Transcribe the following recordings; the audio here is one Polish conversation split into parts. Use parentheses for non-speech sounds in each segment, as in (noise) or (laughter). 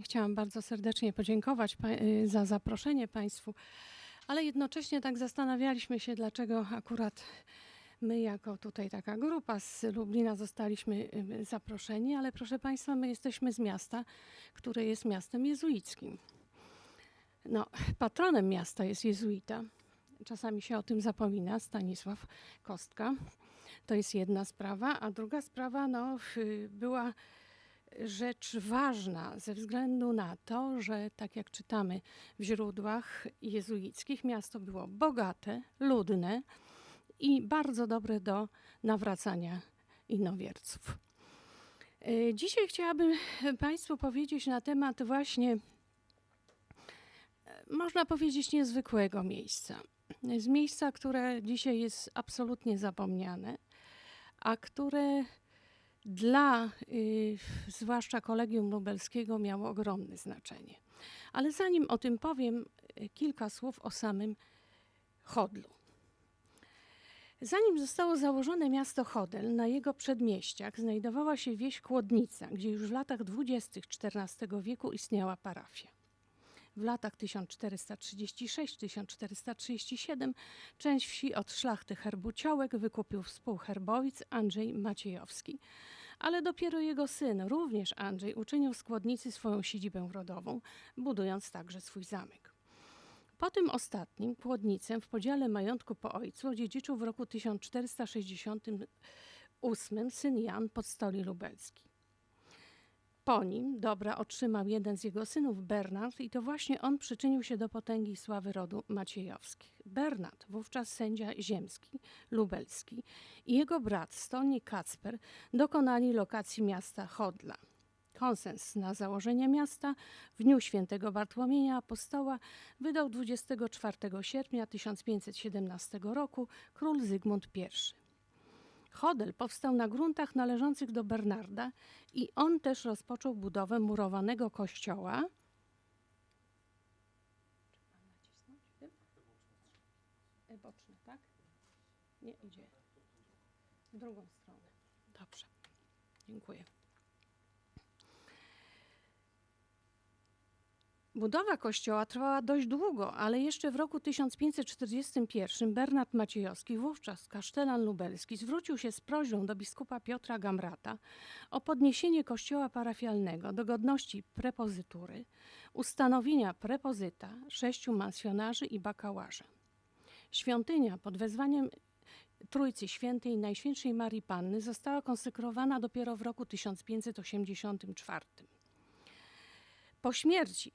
Chciałam bardzo serdecznie podziękować y, za zaproszenie Państwu, ale jednocześnie tak zastanawialiśmy się, dlaczego akurat my, jako tutaj taka grupa z Lublina, zostaliśmy y, zaproszeni, ale proszę Państwa, my jesteśmy z miasta, które jest miastem jezuickim. No, patronem miasta jest jezuita. Czasami się o tym zapomina, Stanisław Kostka. To jest jedna sprawa, a druga sprawa no, y, była rzecz ważna ze względu na to, że tak jak czytamy w źródłach jezuickich, miasto było bogate, ludne i bardzo dobre do nawracania innowierców. E, Dzisiaj chciałabym Państwu powiedzieć na temat właśnie, e, można powiedzieć, niezwykłego miejsca. Z miejsca, które dzisiaj jest absolutnie zapomniane, a które dla y, zwłaszcza Kolegium Lubelskiego miało ogromne znaczenie. Ale zanim o tym powiem, y, kilka słów o samym Chodlu. Zanim zostało założone miasto Chodel, na jego przedmieściach znajdowała się wieś Kłodnica, gdzie już w latach dwudziestych XIV wieku istniała parafia. W latach 1436-1437 część wsi od szlachty herbuciołek wykupił współherbowic Andrzej Maciejowski. Ale dopiero jego syn, również Andrzej, uczynił z Kłodnicy swoją siedzibę rodową, budując także swój zamek. Po tym ostatnim Kłodnicę w podziale majątku po ojcu odziedziczył w roku 1468 syn Jan Podstoli Lubelski. Po nim dobra otrzymał jeden z jego synów, Bernard, i to właśnie on przyczynił się do potęgi i sławy rodu Maciejowskich. Bernard, wówczas sędzia ziemski, lubelski, i jego brat, stolnik Kacper, dokonali lokacji miasta Chodla. Konsens na założenie miasta w dniu świętego Bartłomieja Apostoła wydał 24 sierpnia 1517 roku król Zygmunt I. Chodel powstał na gruntach należących do Bernarda i on też rozpoczął budowę murowanego kościoła. Boczne, tak? Nie idzie. W drugą stronę. Dobrze. Dziękuję. Budowa kościoła trwała dość długo, ale jeszcze w roku 1541 Bernard Maciejowski, wówczas kasztelan lubelski, zwrócił się z prośbą do biskupa Piotra Gamrata o podniesienie kościoła parafialnego do godności prepozytury, ustanowienia prepozyta, sześciu mansjonarzy i bakałarzy. Świątynia pod wezwaniem Trójcy Świętej i Najświętszej Marii Panny została konsekrowana dopiero w roku 1584. Po śmierci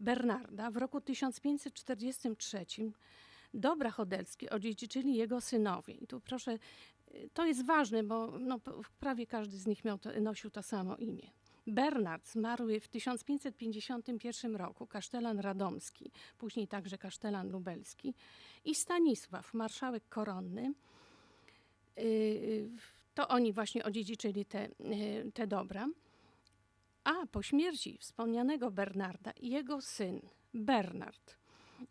Bernarda w roku 1543 dobra chodelskie odziedziczyli jego synowie. I tu proszę, y, to jest ważne, bo no, prawie każdy z nich miał to, nosił to samo imię. Bernard zmarły w 1551 roku, kasztelan radomski, później także kasztelan lubelski i Stanisław, marszałek koronny. Yy, To oni właśnie odziedziczyli te, te dobra. A po śmierci wspomnianego Bernarda jego syn Bernard,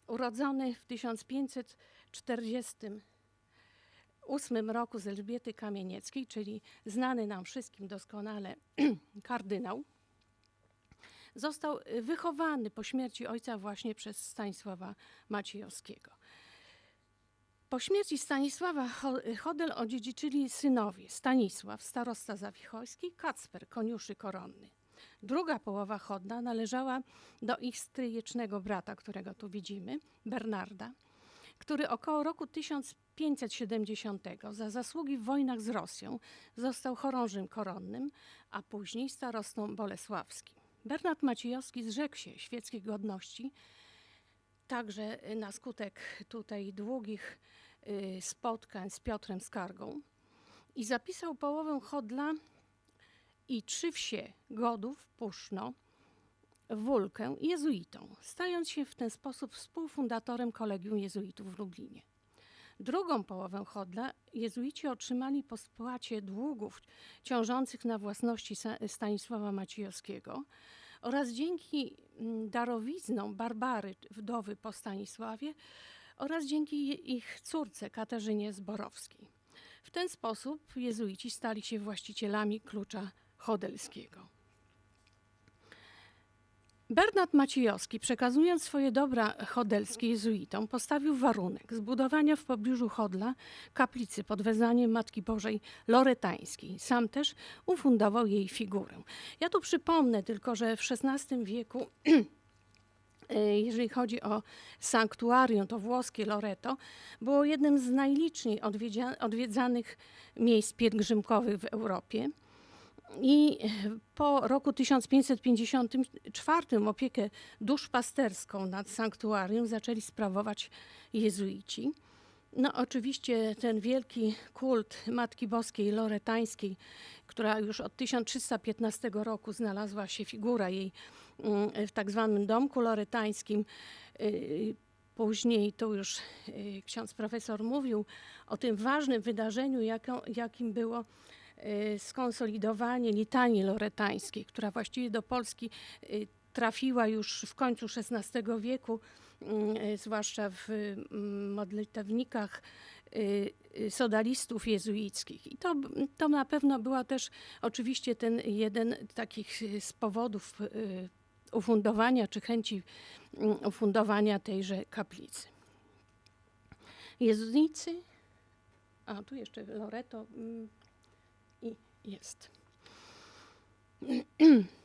urodzony w 1548 roku z Elżbiety Kamienieckiej, czyli znany nam wszystkim doskonale (clears throat) kardynał, został wychowany po śmierci ojca właśnie przez Stanisława Maciejowskiego. Po śmierci Stanisława Chodel odziedziczyli synowie Stanisław, starosta zawichojski, Kacper, koniuszy koronny. Druga połowa Chodla należała do ich stryjecznego brata, którego tu widzimy, Bernarda, który około roku 1570 za zasługi w wojnach z Rosją został chorążym koronnym, a później starostą bolesławskim. Bernard Maciejowski zrzekł się świeckich godności, także na skutek tutaj długich y, spotkań z Piotrem Skargą i zapisał połowę Chodla i trzy wsie Godów, Puszno, Wólkę jezuitą, stając się w ten sposób współfundatorem Kolegium Jezuitów w Lublinie. Drugą połowę Chodla jezuici otrzymali po spłacie długów ciążących na własności Stanisława Maciejowskiego oraz dzięki mm, darowiznom Barbary, wdowy po Stanisławie oraz dzięki ich córce Katarzynie Zborowskiej. W ten sposób jezuici stali się właścicielami klucza chodelskiego. Bernard Maciejowski, przekazując swoje dobra chodelskie jezuitom, postawił warunek zbudowania w pobliżu Chodla kaplicy pod wezwaniem Matki Bożej Loretańskiej. Sam też ufundował jej figurę. Ja tu przypomnę tylko, że w XVI wieku (clears throat) jeżeli chodzi o sanktuarium, to włoskie Loreto było jednym z najliczniej odwiedzanych miejsc pielgrzymkowych w Europie. I po roku 1554 opiekę duszpasterską nad sanktuarium zaczęli sprawować jezuici. No oczywiście ten wielki kult Matki Boskiej Loretańskiej, która już od 1315 roku znalazła się figura jej mm, w tak zwanym domku loretańskim. Y, Później tu już y, ksiądz profesor mówił o tym ważnym wydarzeniu, jakim było skonsolidowanie litanii loretańskiej, która właściwie do Polski y, trafiła już w końcu XVI wieku, y, zwłaszcza w mm, modlitewnikach y, y, sodalistów jezuickich. I to, to na pewno była też oczywiście ten jeden takich y, z powodów y, ufundowania czy chęci mm, ufundowania tejże kaplicy. Jezuicy, a tu jeszcze Loreto mm, jest. (clears throat)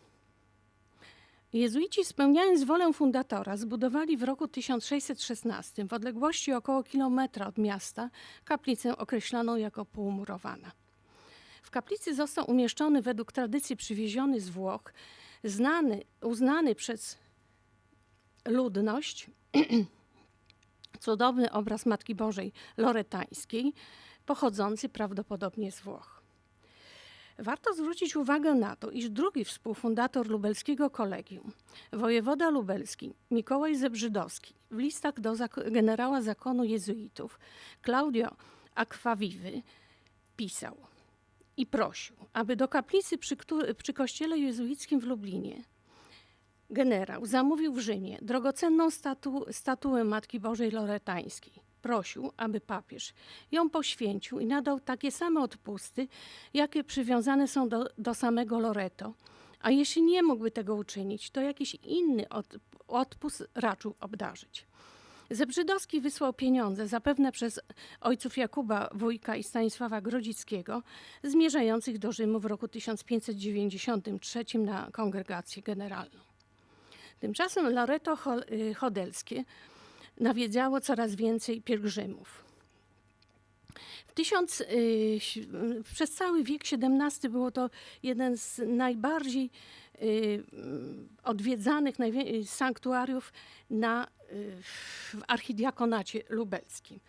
Jezuici spełniając wolę fundatora zbudowali w roku 1616 w odległości około kilometra od miasta kaplicę określoną jako półmurowana. W kaplicy został umieszczony według tradycji przywieziony z Włoch, znany, uznany przez ludność (clears throat) cudowny obraz Matki Bożej Loretańskiej, pochodzący prawdopodobnie z Włoch. Warto zwrócić uwagę na to, iż drugi współfundator lubelskiego kolegium, wojewoda lubelski Mikołaj Zebrzydowski, w listach do generała zakonu jezuitów Claudio Aquaviwy pisał i prosił, aby do kaplicy przy, przy kościele jezuickim w Lublinie generał zamówił w Rzymie drogocenną statu- statuę Matki Bożej Loretańskiej. Prosił, aby papież ją poświęcił i nadał takie same odpusty, jakie przywiązane są do, do samego Loreto. A jeśli nie mógłby tego uczynić, to jakiś inny od, odpust raczył obdarzyć. Zebrzydowski wysłał pieniądze, zapewne przez ojców Jakuba Wójka i Stanisława Grodzickiego, zmierzających do Rzymu w roku 1593 na kongregację generalną. Tymczasem Loreto y, Chodelskie nawiedzało coraz więcej pielgrzymów. Tysiąc, y, przez cały wiek XVII było to jeden z najbardziej y, odwiedzanych sanktuariów na, y, w archidiakonacie lubelskim.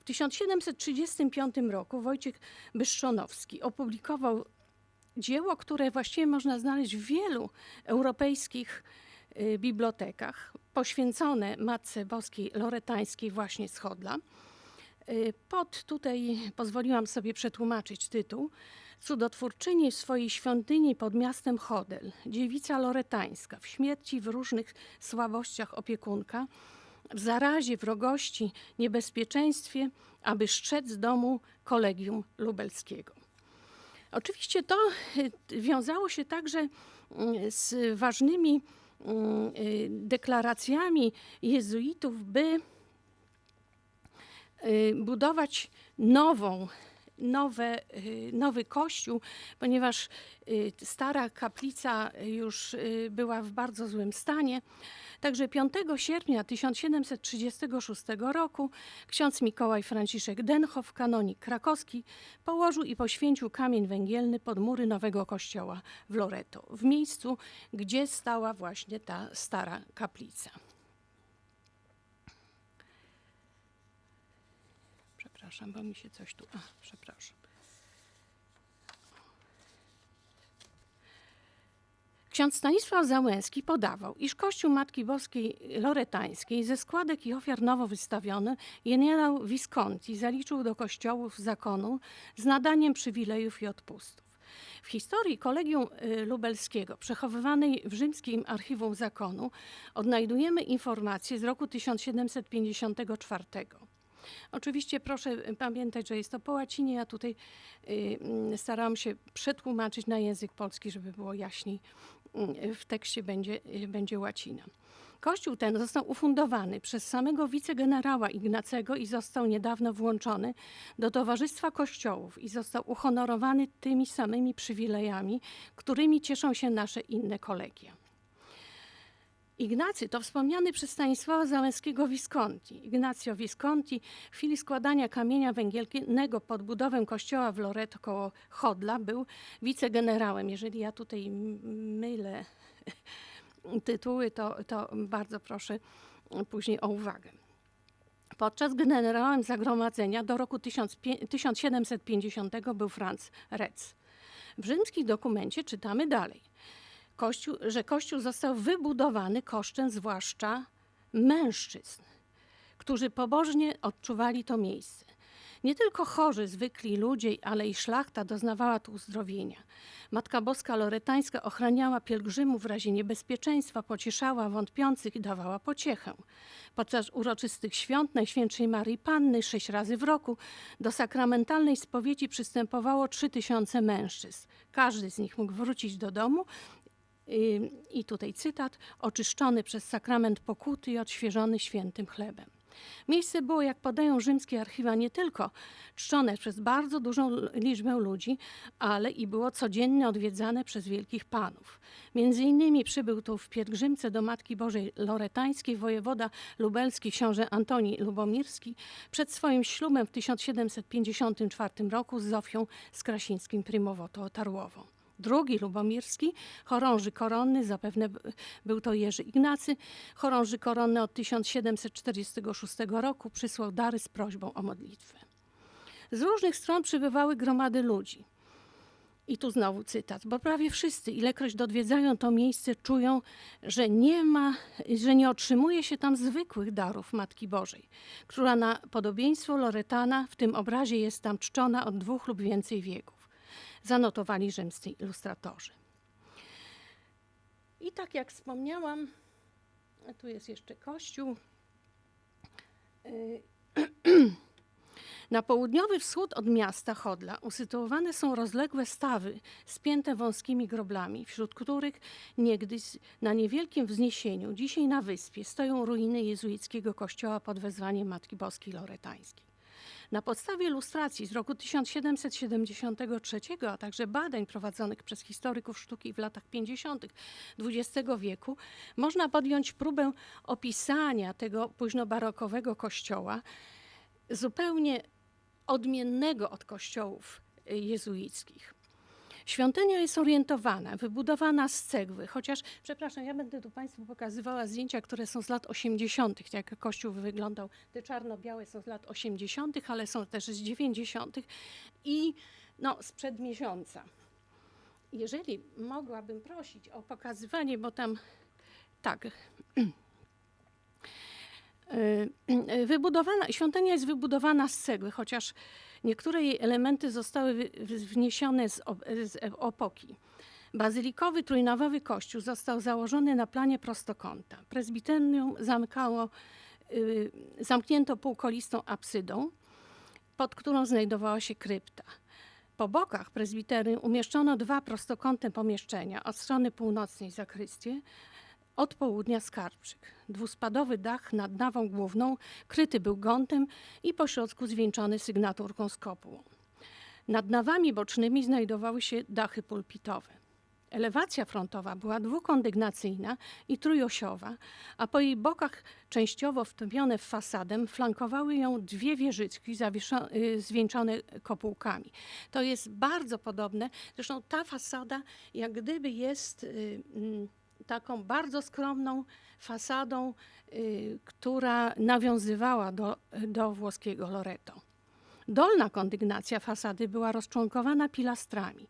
W 1735 roku Wojciech Byszczonowski opublikował dzieło, które właściwie można znaleźć w wielu europejskich bibliotekach, poświęcone Matce Boskiej Loretańskiej właśnie z Chodla. Y, Pod tutaj pozwoliłam sobie przetłumaczyć tytuł. Cudotwórczyni w swojej świątyni pod miastem Chodel, dziewica loretańska, w śmierci, w różnych słabościach opiekunka, w zarazie, wrogości, niebezpieczeństwie, aby szczec domu kolegium lubelskiego. Oczywiście to y, wiązało się także z ważnymi y, deklaracjami jezuitów, by y, budować nową, nowe, y, nowy kościół, ponieważ y, stara kaplica już y, była w bardzo złym stanie. Także 5 sierpnia 1736 roku ksiądz Mikołaj Franciszek Denchow, kanonik krakowski, położył i poświęcił kamień węgielny pod mury nowego kościoła w Loreto, w miejscu, gdzie stała właśnie ta stara kaplica. Przepraszam, bo mi się coś tu. A, przepraszam. Ksiądz Stanisław Załęski podawał, iż Kościół Matki Boskiej Loretańskiej ze składek i ofiar nowo wystawiony generał Visconti zaliczył do kościołów zakonu z nadaniem przywilejów i odpustów. W historii Kolegium y, Lubelskiego, przechowywanej w rzymskim archiwum zakonu, odnajdujemy informacje z roku 1754. Oczywiście proszę pamiętać, że jest to po łacinie, ja tutaj y, starałam się przetłumaczyć na język polski, żeby było jaśniej mm, w tekście będzie, y, będzie łacina. Kościół ten został ufundowany przez samego wicegenerała Ignacego i został niedawno włączony do Towarzystwa Kościołów i został uhonorowany tymi samymi przywilejami, którymi cieszą się nasze inne kolegia. Ignacy to wspomniany przez Stanisława Załęskiego Visconti. Ignacio Visconti w chwili składania kamienia węgielnego pod budowę kościoła w Loreto koło Chodla był wicegenerałem. Jeżeli ja tutaj mylę (laughs) tytuły, to, to bardzo proszę później o uwagę. Podczas generałem zagromadzenia do roku 1500 1750 był Franz Retz. W rzymskim dokumencie czytamy dalej, Kościół, że Kościół został wybudowany kosztem zwłaszcza mężczyzn, którzy pobożnie odczuwali to miejsce. Nie tylko chorzy, zwykli ludzie, ale i szlachta doznawała tu uzdrowienia. Matka Boska Loretańska ochraniała pielgrzymów w razie niebezpieczeństwa, pocieszała wątpiących i dawała pociechę. Podczas uroczystych świąt Najświętszej Marii Panny sześć razy w roku do sakramentalnej spowiedzi przystępowało trzy tysiące mężczyzn. Każdy z nich mógł wrócić do domu i tutaj cytat, oczyszczony przez sakrament pokuty i odświeżony świętym chlebem. Miejsce było, jak podają rzymskie archiwa, nie tylko czczone przez bardzo dużą liczbę ludzi, ale i było codziennie odwiedzane przez wielkich panów. Między innymi przybył tu w pielgrzymce do Matki Bożej Loretańskiej wojewoda lubelski książę Antoni Lubomirski przed swoim ślubem w 1754 roku z Zofią Skrasińskim Prymowotą Tarłową. Drugi Lubomirski, chorąży koronny, zapewne był to Jerzy Ignacy, chorąży koronny od 1746 roku, przysłał dary z prośbą o modlitwę. Z różnych stron przybywały gromady ludzi. I tu znowu cytat, bo prawie wszyscy, ilekroć odwiedzają to miejsce, czują, że nie ma, że nie otrzymuje się tam zwykłych darów Matki Bożej, która na podobieństwo Loretana w tym obrazie jest tam czczona od dwóch lub więcej wieków. Zanotowali rzymscy ilustratorzy. I tak jak wspomniałam, tu jest jeszcze kościół. Y, (clears throat) Na południowy wschód od miasta Chodla usytuowane są rozległe stawy spięte wąskimi groblami, wśród których niegdyś na niewielkim wzniesieniu, dzisiaj na wyspie, stoją ruiny jezuickiego kościoła pod wezwaniem Matki Boskiej Loretańskiej. Na podstawie ilustracji z roku 1773, a także badań prowadzonych przez historyków sztuki w latach 50. XX wieku, można podjąć próbę opisania tego późnobarokowego kościoła, zupełnie odmiennego od kościołów jezuickich. Świątynia jest orientowana, wybudowana z cegły, chociaż, przepraszam, ja będę tu Państwu pokazywała zdjęcia, które są z lat 80., jak kościół wyglądał. Te czarno-białe są z lat 80., ale są też z 90. i no, sprzed miesiąca. Jeżeli mogłabym prosić o pokazywanie, bo tam tak. (clears throat) Y, Wybudowana, świątynia jest wybudowana z cegły, chociaż niektóre jej elementy zostały wniesione z, op- z opoki. Bazylikowy trójnawowy kościół został założony na planie prostokąta. Prezbiterium y, zamknięto półkolistą absydą, pod którą znajdowała się krypta. Po bokach prezbiterium umieszczono dwa prostokątne pomieszczenia. Od strony północnej zakrystię, od południa skarbczyk. Dwuspadowy dach nad nawą główną kryty był gątem i pośrodku zwieńczony sygnaturką z kopułą. Nad nawami bocznymi znajdowały się dachy pulpitowe. Elewacja frontowa była dwukondygnacyjna i trójosiowa, a po jej bokach częściowo wtopione w fasadę flankowały ją dwie wieżyczki y, zwieńczone kopułkami. To jest bardzo podobne, zresztą ta fasada jak gdyby jest y, mm, taką bardzo skromną fasadą, y, która nawiązywała do, do włoskiego Loreto. Dolna kondygnacja fasady była rozczłonkowana pilastrami.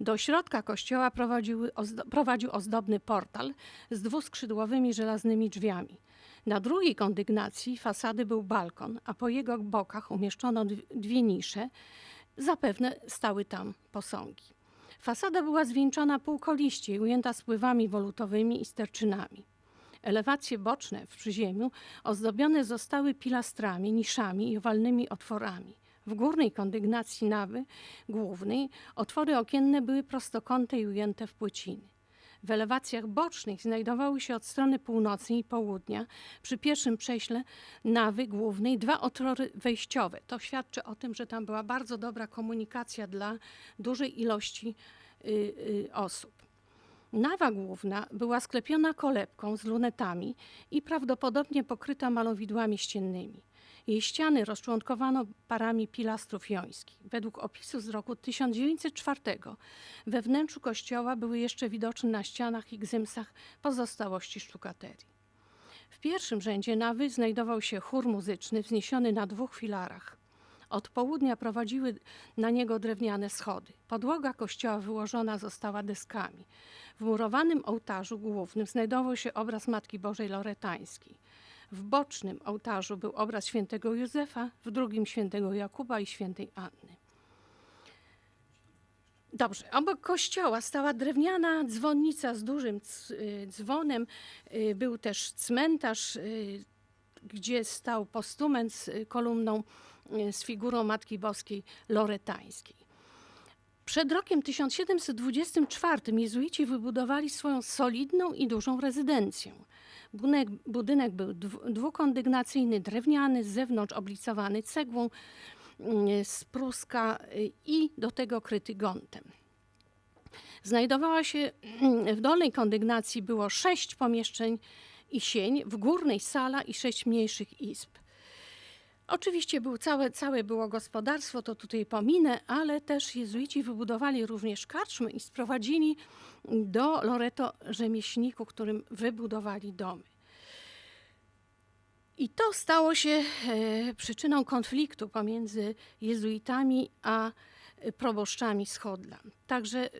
Do środka kościoła prowadziły ozdo- prowadził ozdobny portal z dwuskrzydłowymi żelaznymi drzwiami. Na drugiej kondygnacji fasady był balkon, a po jego bokach umieszczono dw- dwie nisze. Zapewne stały tam posągi. Fasada była zwieńczona półkoliście i ujęta spływami wolutowymi i sterczynami. Elewacje boczne w przyziemiu ozdobione zostały pilastrami, niszami i owalnymi otworami. W górnej kondygnacji nawy głównej otwory okienne były prostokąte i ujęte w płyciny. W elewacjach bocznych znajdowały się od strony północnej i południa przy pierwszym prześle nawy głównej dwa otwory wejściowe. To świadczy o tym, że tam była bardzo dobra komunikacja dla dużej ilości y, y, osób. Nawa główna była sklepiona kolebką z lunetami i prawdopodobnie pokryta malowidłami ściennymi. Jej ściany rozczłonkowano parami pilastrów jońskich. Według opisu z roku 1904 we wnętrzu kościoła były jeszcze widoczne na ścianach i gzymsach pozostałości sztukaterii. W pierwszym rzędzie nawy znajdował się chór muzyczny wzniesiony na dwóch filarach. Od południa prowadziły na niego drewniane schody. Podłoga kościoła wyłożona została deskami. W murowanym ołtarzu głównym znajdował się obraz Matki Bożej Loretańskiej. W bocznym ołtarzu był obraz świętego Józefa, w drugim świętego Jakuba i świętej Anny. Dobrze, obok kościoła stała drewniana dzwonnica z dużym y, dzwonem. Y, Był też cmentarz, y, gdzie stał postument z kolumną z figurą Matki Boskiej Loretańskiej. Przed rokiem 1724 jezuici wybudowali swoją solidną i dużą rezydencję. Budynek, budynek był dwu- dwukondygnacyjny, drewniany, z zewnątrz oblicowany cegłą mm, z pruska y, i do tego kryty gontem. Znajdowała się w dolnej kondygnacji było sześć pomieszczeń i sień, w górnej sala i sześć mniejszych izb. Oczywiście był całe, całe było gospodarstwo, to tutaj pominę, ale też jezuici wybudowali również karczmy i sprowadzili do Loreto rzemieślników, którym wybudowali domy. I to stało się e, przyczyną konfliktu pomiędzy jezuitami a proboszczami z Chodla. Także e,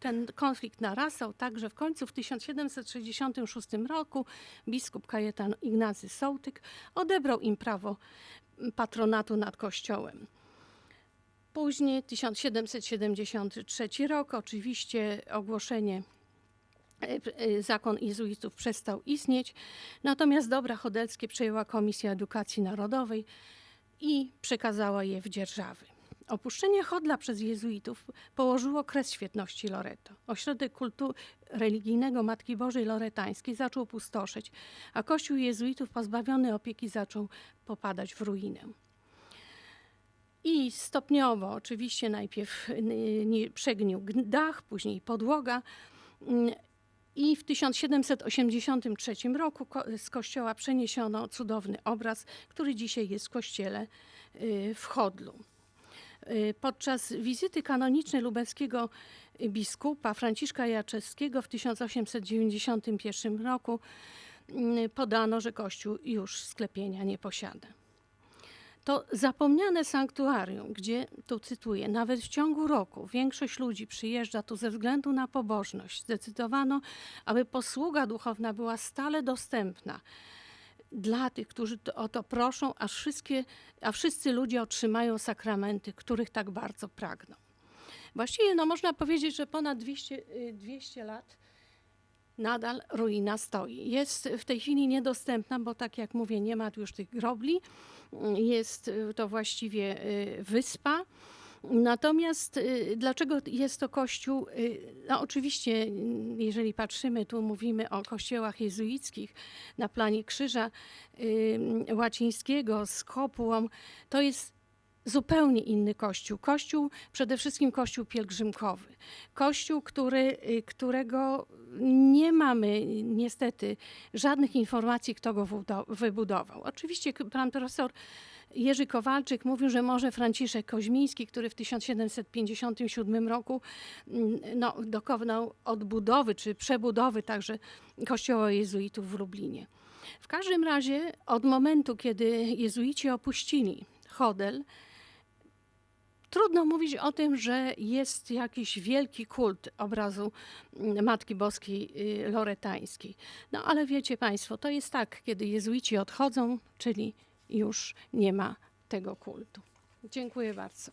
ten konflikt narastał, także w końcu w 1766 roku biskup Kajetan Ignacy Sołtyk odebrał im prawo patronatu nad kościołem. Później 1773 rok, oczywiście ogłoszenie, e, zakon jezuitów przestał istnieć, natomiast dobra chodelskie przejęła Komisja Edukacji Narodowej i przekazała je w dzierżawy. Opuszczenie Chodla przez jezuitów położyło kres świetności Loreto. Ośrodek kultu religijnego Matki Bożej Loretańskiej zaczął pustoszeć, a kościół jezuitów pozbawiony opieki zaczął popadać w ruinę. I stopniowo, oczywiście najpierw przegnił dach, później podłoga. I w 1783 roku z kościoła przeniesiono cudowny obraz, który dzisiaj jest w kościele y, w Chodlu. Y, Podczas wizyty kanonicznej lubelskiego biskupa Franciszka Jaczewskiego w 1891 roku mm, podano, że kościół już sklepienia nie posiada. To zapomniane sanktuarium, gdzie, tu cytuję, nawet w ciągu roku większość ludzi przyjeżdża tu ze względu na pobożność. Zdecydowano, aby posługa duchowna była stale dostępna dla tych, którzy o to proszą, aż wszystkie, a wszyscy ludzie otrzymają sakramenty, których tak bardzo pragną. Właściwie no, można powiedzieć, że ponad 200, y, 200 lat nadal ruina stoi. Jest w tej chwili niedostępna, bo tak jak mówię, nie ma tu już tych grobli. Jest y, to właściwie y, wyspa. Natomiast y, dlaczego jest to kościół? y, No oczywiście, mm, jeżeli patrzymy, tu mówimy o kościołach jezuickich na planie krzyża łacińskiego z kopułą, to jest zupełnie inny kościół. Kościół, przede wszystkim kościół pielgrzymkowy. Kościół, który, y, którego nie mamy niestety żadnych informacji, kto go wybudował. Oczywiście pan profesor Jerzy Kowalczyk mówił, że może Franciszek Koźmiński, który w 1757 roku mm, no, dokonał odbudowy czy przebudowy także kościoła jezuitów w Lublinie. W każdym razie od momentu, kiedy jezuici opuścili Chodel, Trudno mówić o tym, że jest jakiś wielki kult obrazu mm, Matki Boskiej y, Loretańskiej. No ale wiecie Państwo, to jest tak, kiedy jezuici odchodzą, czyli już nie ma tego kultu. Dziękuję bardzo.